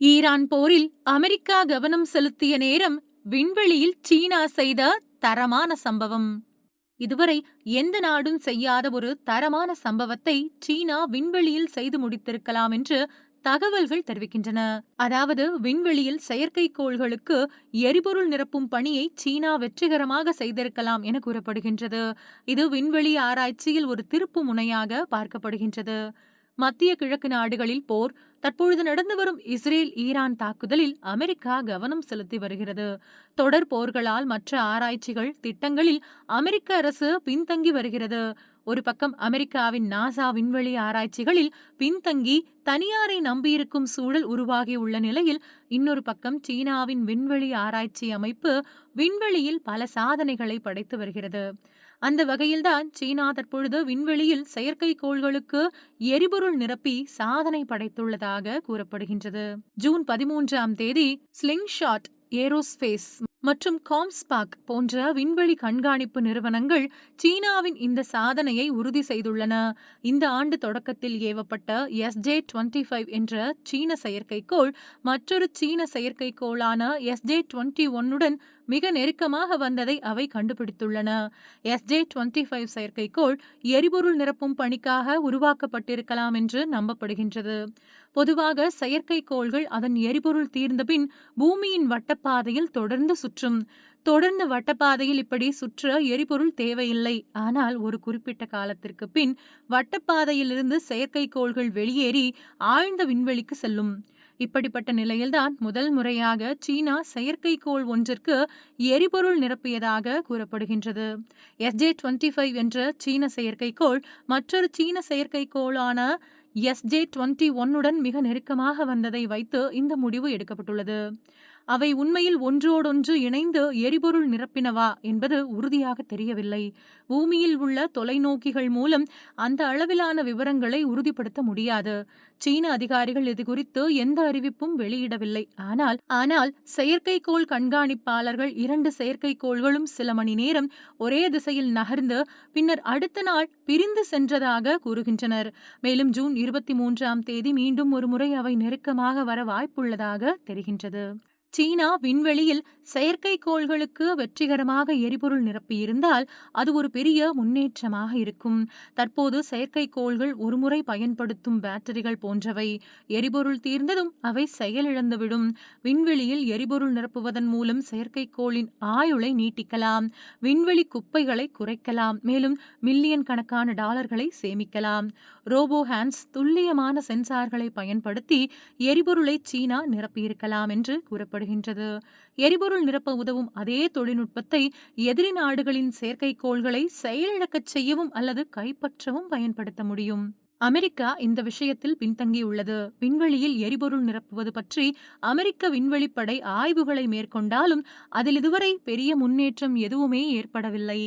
Iran போரில் America கவனம் செலுத்திய நேரம் விண்வெளியில் சீனா செய்த தரமான சம்பவம். இதுவரை எந்த நாடும் செய்யாத ஒரு தரமான சம்பவத்தை சீனா விண்வெளியில் செய்து முடித்திருக்கலாம் என்று தகவல்கள் தெரிவிக்கின்றன. அதாவது விண்வெளியில் செயற்கைக்கோள்களுக்கு எரிபொருள் நிரப்பும் பணியை சீனா வெற்றிகரமாக செய்திருக்கலாம் என கூறப்படுகின்றது. இது விண்வெளி ஆராய்ச்சியில் ஒரு திருப்பு முனையாக பார்க்கப்படுகின்றது. மத்திய கிழக்கு நாடுகளில் போர் தற்பொழுது நடந்து வரும் இஸ்ரேல் ஈரான் தாக்குதலில் அமெரிக்கா கவனம் செலுத்தி வருகிறது. தொடர் போர்களால் மற்ற ஆராய்ச்சிகள் திட்டங்களில் அமெரிக்க அரசு பின்தங்கி வருகிறது. ஒரு பக்கம் அமெரிக்காவின் நாசா விண்வெளி ஆராய்ச்சிகளில் பின்தங்கி தனியாரை நம்பியிருக்கும் சூழல் உருவாகியுள்ள நிலையில் இன்னொரு பக்கம் சீனாவின் விண்வெளி ஆராய்ச்சி அமைப்பு விண்வெளியில் பல சாதனைகளை படைத்து வருகிறது. அந்த வகையில்தான் சீனா தற்பொழுது விண்வெளியில் செயற்கைக்கோள்களுக்கு எரிபொருள் நிரப்பி சாதனை படைத்துள்ளதாக கூறப்படுகின்றது. ஜூன் பதிமூன்றாம் தேதி ஸ்லிங் ஷாட் ஏரோஸ்பேஸ் மற்றும் காம்ஸ்பாக் போன்ற விண்வெளி கண்காணிப்பு நிறுவனங்கள் சீனாவின் இந்த சாதனையை உறுதி செய்துள்ளன. இந்த ஆண்டு தொடக்கத்தில் ஏவப்பட்ட எஸ் ஜே டுவெண்ட்டி ஃபைவ் என்ற சீன செயற்கைக்கோள் மற்றொரு சீன செயற்கைக்கோளான எஸ் ஜே டுவெண்ட்டி ஒன்னுடன் மிக நெருக்கமாக வந்ததை அவை கண்டுபிடித்துள்ளன. எஸ் ஜே டுவெண்ட்டி ஃபைவ் செயற்கைக்கோள் எரிபொருள் நிரப்பும் பணிக்காக உருவாக்கப்பட்டிருக்கலாம் என்று நம்பப்படுகின்றது. பொதுவாக செயற்கைக்கோள்கள் அதன் எரிபொருள் தீர்ந்தபின் பூமியின் வட்டப்பாதையில் தொடர்ந்து சுற்றும். தொடர்ந்து வட்டப்பாதையில் இப்படி சுற்ற எரிபொருள் தேவையில்லை. ஆனால் ஒரு குறிப்பிட்ட காலத்திற்கு பின் வட்டப்பாதையிலிருந்து செயற்கைக்கோள்கள் வெளியேறி ஆழ்ந்த விண்வெளிக்கு செல்லும். இப்படிப்பட்ட நிலையில்தான் முதல் முறையாக சீனா செயற்கைக்கோள் ஒன்றிற்கு எரிபொருள் நிரப்பியதாக கூறப்படுகின்றது. எஸ் ஜே டுவெண்ட்டி ஃபைவ் என்ற சீன செயற்கைக்கோள் மற்றொரு சீன செயற்கைக்கோளான எஸ் ஜே டுவெண்ட்டி ஒன்னுடன் மிக நெருக்கமாக வந்ததை வைத்து இந்த முடிவு எடுக்கப்பட்டுள்ளது. அவை உண்மையில் ஒன்றோடொன்று இணைந்து எரிபொருள் நிரப்பினவா என்பது உறுதியாக தெரியவில்லை. பூமியில் உள்ள தொலைநோக்கிகள் மூலம் அந்த அளவிலான விவரங்களை உறுதிப்படுத்த முடியாது. சீன அதிகாரிகள் இது குறித்து எந்த அறிவிப்பும் வெளியிடவில்லை. ஆனால் ஆனால் செயற்கைக்கோள் கண்காணிப்பாளர்கள் இரண்டு செயற்கைக்கோள்களும் சில மணி நேரம் ஒரே திசையில் நகர்ந்து பின்னர் அடுத்த நாள் பிரிந்து சென்றதாக கூறுகின்றனர். மேலும் ஜூன் இருபத்தி மூன்றாம் தேதி மீண்டும் ஒருமுறை அவை நெருக்கமாக வர வாய்ப்புள்ளதாக தெரிகின்றது. சீனா விண்வெளியில் செயற்கைக்கோள்களுக்கு வெற்றிகரமாக எரிபொருள் நிரப்பியிருந்தால் அது ஒரு பெரிய முன்னேற்றமாக இருக்கும். தற்போது செயற்கைக்கோள்கள் ஒருமுறை பயன்படுத்தும் பேட்டரிகள் போன்றவை எரிபொருள் தீர்ந்ததும் அவை செயலிழந்துவிடும். விண்வெளியில் எரிபொருள் நிரப்புவதன் மூலம் செயற்கைக்கோளின் ஆயுளை நீட்டிக்கலாம். விண்வெளி குப்பைகளை குறைக்கலாம். மேலும் மில்லியன் கணக்கான டாலர்களை சேமிக்கலாம். ரோபோ ஹேண்ட்ஸ் துல்லியமான சென்சார்களை பயன்படுத்தி எரிபொருளை சீனா நிரப்பியிருக்கலாம் என்று கூறப்படுகிறது தேவைப்படுகின்றது எரிபொருள் நிரப்ப உதவும் அதே தொழில்நுட்பத்தை எதிரி நாடுகளின் செயற்கைக்கோள்களை செயலிழக்கச் செய்யவும் அல்லது கைப்பற்றவும் பயன்படுத்த முடியும். அமெரிக்கா இந்த விஷயத்தில் பின்தங்கியுள்ளது. விண்வெளியில் எரிபொருள் நிரப்புவது பற்றி அமெரிக்க விண்வெளிப்படை ஆய்வுகளை மேற்கொண்டாலும் அதில் இதுவரை பெரிய முன்னேற்றம் எதுவுமே ஏற்படவில்லை.